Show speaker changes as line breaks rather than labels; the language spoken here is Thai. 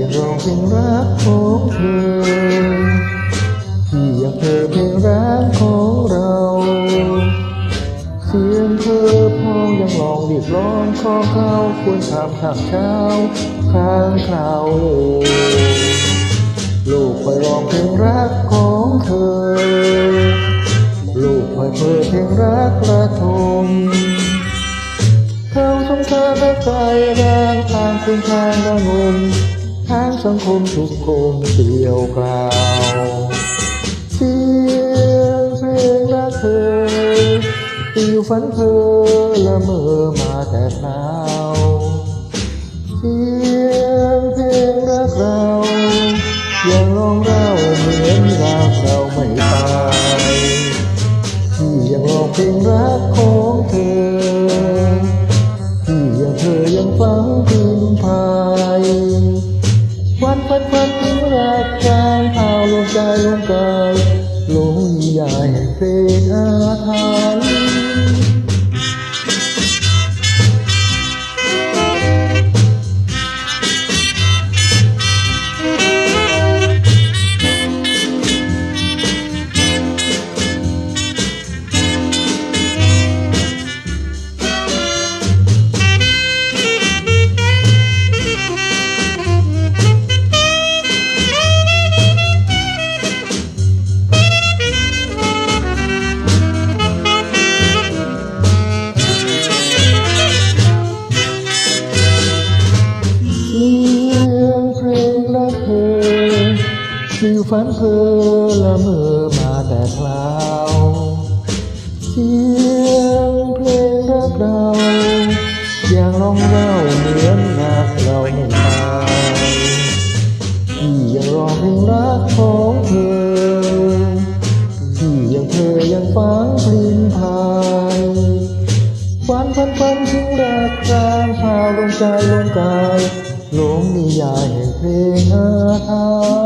ยังร้องเพลงรักของเธอที่ยังเธอเพลงรักของเรา เสียงเธอพ้อยังลองเรียกร้องขอเข้าควรทำข้างเช้าข้างคราวลูกคอยร้องเพลงรักของเธอ ลูกคอยเปิดเพลงรักระทมเขาสงสารและใจแรงทางคุณทางระงมางสังคมทุกกลมเกลียวกล่าวเสียงเพลงรักเธอติวฝันเพอละเมอมาแต่เช้าเสียงเพลงรักเรายังร้องเล่าเหมือนรักเราไม่ตายที่ยังร้องเพลงรัก รักกันเอาลงใจลงกายลงใหญ่เพลงอาถรรพ์ ฟิวฝันเพ้อละเมอมาแต่คราวเสียงเพลงรักเราอย่างร้องเล่าเหมือนรักเราไม่ตายที่ยังร้องเพลงรักของเธอที่ยังเธอยังฟังพลินพายฝันฝันฝันถึงรักกลางพาวลงใจลงกายลงนิยายแห่งเพลงอาถรรพ์